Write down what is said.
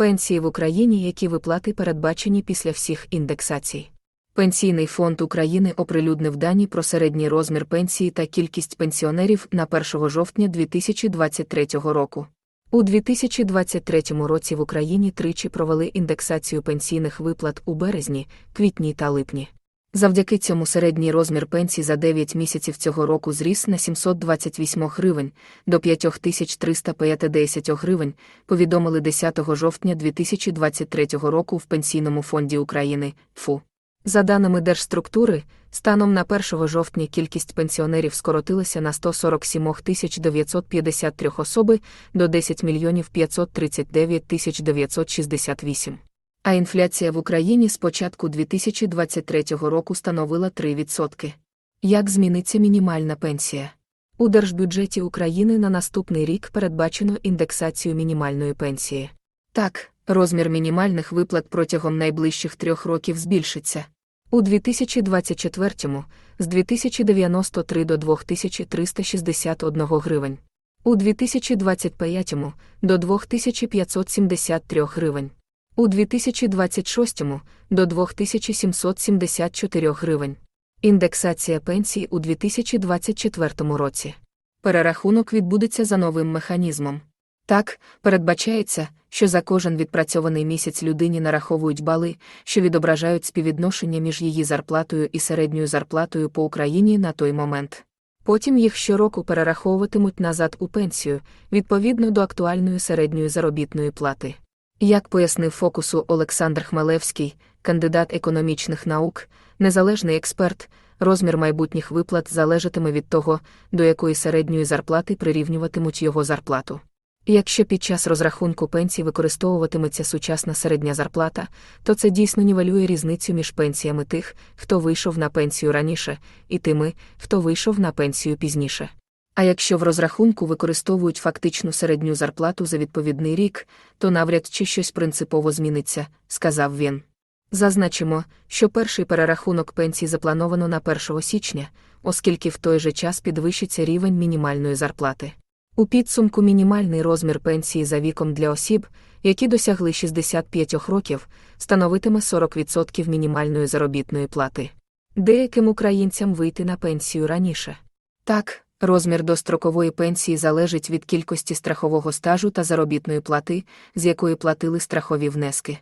Пенсії в Україні, які виплати передбачені після всіх індексацій. Пенсійний фонд України оприлюднив дані про середній розмір пенсії та кількість пенсіонерів на 1 жовтня 2023 року. У 2023 році в Україні тричі провели індексацію пенсійних виплат у березні, квітні та липні. Завдяки цьому середній розмір пенсій за 9 місяців цього року зріс на 728 гривень до 5350 гривень, повідомили 10 жовтня 2023 року в Пенсійному фонді України ФУ. За даними Держструктури, станом на 1 жовтня кількість пенсіонерів скоротилася на 147 953 особи до 10 мільйонів 539 968. А інфляція в Україні з початку 2023 року становила 3%. Як зміниться мінімальна пенсія? У Держбюджеті України на наступний рік передбачено індексацію мінімальної пенсії. Так, розмір мінімальних виплат протягом найближчих трьох років збільшиться. У 2024 з 2093 до 2361 гривень. У 2025 до 2573 гривень. У 2026 до 2774 гривень. Індексація пенсій у 2024 році. Перерахунок відбудеться за новим механізмом. Так, передбачається, що за кожен відпрацьований місяць людині нараховують бали, що відображають співвідношення між її зарплатою і середньою зарплатою по Україні на той момент. Потім їх щороку перераховуватимуть назад у пенсію, відповідно до актуальної середньої заробітної плати. Як пояснив фокусу Олександр Хмелевський, кандидат економічних наук, незалежний експерт, розмір майбутніх виплат залежатиме від того, до якої середньої зарплати прирівнюватимуть його зарплату. Якщо під час розрахунку пенсій використовуватиметься сучасна середня зарплата, то це дійсно нівелює різницю між пенсіями тих, хто вийшов на пенсію раніше, і тими, хто вийшов на пенсію пізніше. А якщо в розрахунку використовують фактичну середню зарплату за відповідний рік, то навряд чи щось принципово зміниться, сказав він. Зазначимо, що перший перерахунок пенсій заплановано на 1 січня, оскільки в той же час підвищиться рівень мінімальної зарплати. У підсумку мінімальний розмір пенсії за віком для осіб, які досягли 65 років, становитиме 40% мінімальної заробітної плати. Деяким українцям вийти на пенсію раніше. Так, розмір дострокової пенсії залежить від кількості страхового стажу та заробітної плати, з якої платили страхові внески.